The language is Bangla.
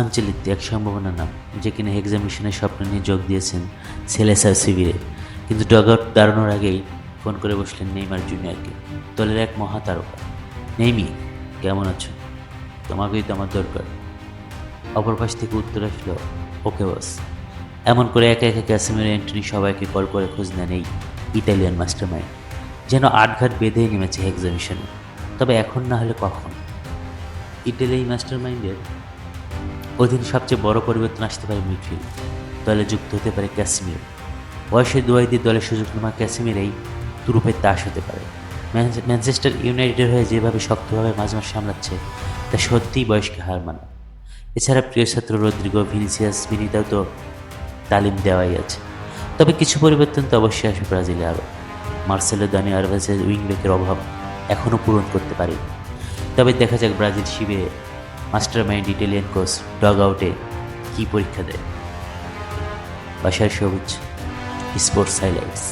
আঞ্চলিক এক সম্ভাবনা নাম, যে কিনা এক্সামিশনের স্বপ্ন নিয়ে যোগ দিয়েছেন সেলেসার শিবিরে কিন্তু ডগ আউট দাঁড়ানোর আগেই ফোন করে বসলেন নেইমার জুনিয়রকে। দলের এক মহাতারকা। নেইমি, কেমন আছো? তোমাকেই তো আমার দরকার। অপর পাশ থেকে উত্তর আসলো, ওকে বস। এমন করে একে একে ক্যাসিমের অ্যান্টনি সবাইকে কল করে খোঁজ নেন এই ইতালিয়ান মাস্টার মাইন্ড যেন আটঘাট বেঁধেই নেমেছে এক্সামিশনে তবে এখন না হলে কখন? ইটালি মাস্টার মাইন্ডের অধীন সবচেয়ে বড় পরিবর্তন আসতে পারে মিডফিল্ড দলে যুক্ত হতে পারে ক্যাসিমির। বয়সের দুয়াই দিয়ে দলের সুযোগ নেওয়া ক্যাসিমিরেই তুরুপের তাস হতে পারে। ম্যানচেস্টার ইউনাইটেড হয়ে যেভাবে শক্তভাবে মাঝে মাঝে সামলাচ্ছে, তা সত্যিই বয়সকে হার মানা এছাড়া প্রিয় ছাত্র রদ্রিগো, ভিনিসিয়াস ভিনিতাও তো তালিম দেওয়াই আছে। তবে কিছু পরিবর্তন তো অবশ্যই আসবে ব্রাজিলে আরও। মার্সেলো দানি আরভাসের উইংব্যাকের অভাব এখনও পূরণ করতে পারেনি। তবে দেখা যাক ব্রাজিল শিবিরে মাস্টার মাইন্ড ইটালিয়ান কোচ ডগ আউটে কী পরীক্ষা দেয়? বাসার সবুজ স্পোর্টস হাইলাইটস।